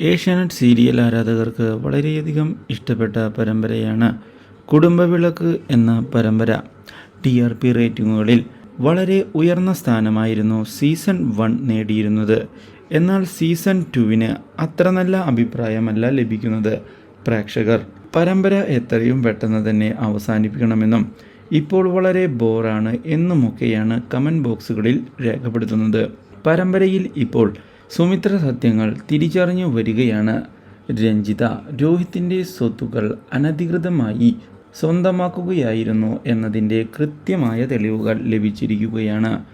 Asianet serial ആരാധകർക്ക് വളരെയധികം ഇഷ്ടപ്പെട്ട പരമ്പരയാണ് കുടുംബവിളക്ക് എന്ന പരമ്പര. ടി ആർ പി റേറ്റിംഗുകളിൽ വളരെ ഉയർന്ന സ്ഥാനമായിരുന്നു സീസൺ വൺ നേടിയിരുന്നത്. എന്നാൽ സീസൺ ടുവിന് അത്ര നല്ല അഭിപ്രായമല്ല ലഭിക്കുന്നത്. പ്രേക്ഷകർ പരമ്പര എത്രയും പെട്ടെന്ന് തന്നെ അവസാനിപ്പിക്കണമെന്നും ഇപ്പോൾ വളരെ ബോറാണ് എന്നുമൊക്കെയാണ് കമന്റ് ബോക്സുകളിൽ രേഖപ്പെടുത്തുന്നത്. പരമ്പരയിൽ ഇപ്പോൾ സുമിത്ര സത്യങ്ങൾ തിരിച്ചറിഞ്ഞു വരികയാണ് രഞ്ജിത. രോഹിത്തിന്റെ സ്വത്തുക്കൾ അനധികൃതമായി സ്വന്തമാക്കുകയായിരുന്നു എന്നതിന്റെ കൃത്യമായ തെളിവുകൾ ലഭിച്ചിരിക്കുകയാണ്.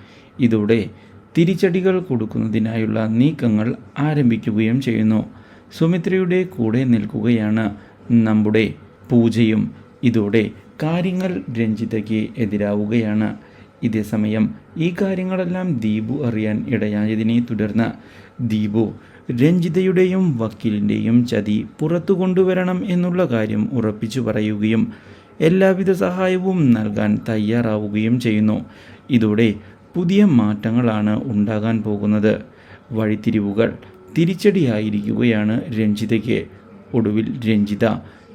ഇതോടെ തിരിച്ചടികൾ കൊടുക്കുന്നതിനായുള്ള നീക്കങ്ങൾ ആരംഭിക്കുകയും ചെയ്യുന്നു. സുമിത്രയുടെ കൂടെ നിൽക്കുകയാണ് നമ്മുടെ പൂജയും. ഇതോടെ കാര്യങ്ങൾ രഞ്ജിതയ്ക്ക് എതിരാവുകയാണ്. ഇതേസമയം ഈ കാര്യങ്ങളെല്ലാം ദീപു അറിയാൻ ഇടയായതിനെ തുടർന്ന് ദീപു രഞ്ജിതയുടെയും വക്കീലിന്റെയും ചതി പുറത്തു കൊണ്ടുവരണം എന്നുള്ള കാര്യം ഉറപ്പിച്ചു പറയുകയും എല്ലാവിധ സഹായവും നൽകാൻ തയ്യാറാവുകയും ചെയ്യുന്നു. ഇതോടെ പുതിയ മാറ്റങ്ങളാണ് ഉണ്ടാകാൻ പോകുന്നത്. വഴിത്തിരിവുകൾ തിരിച്ചടിയായിരിക്കുകയാണ് രഞ്ജിതയ്ക്ക്. ഒടുവിൽ രഞ്ജിത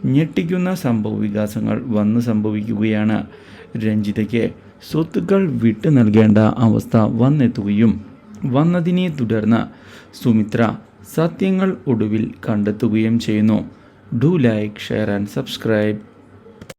ഞെട്ടിക്കുന്ന സംഭവ വികാസങ്ങൾ വന്ന് സംഭവിക്കുകയാണ്. രഞ്ജിതയ്ക്ക് സ്വത്തുക്കൾ വിട്ടു നൽകേണ്ട അവസ്ഥ വന്നെത്തുകയും വന്നതിനെ തുടർന്ന് സുമിത്ര സത്യങ്ങൾ ഒടുവിൽ കണ്ടെത്തുകയും ചെയ്യുന്നു. Do like share and subscribe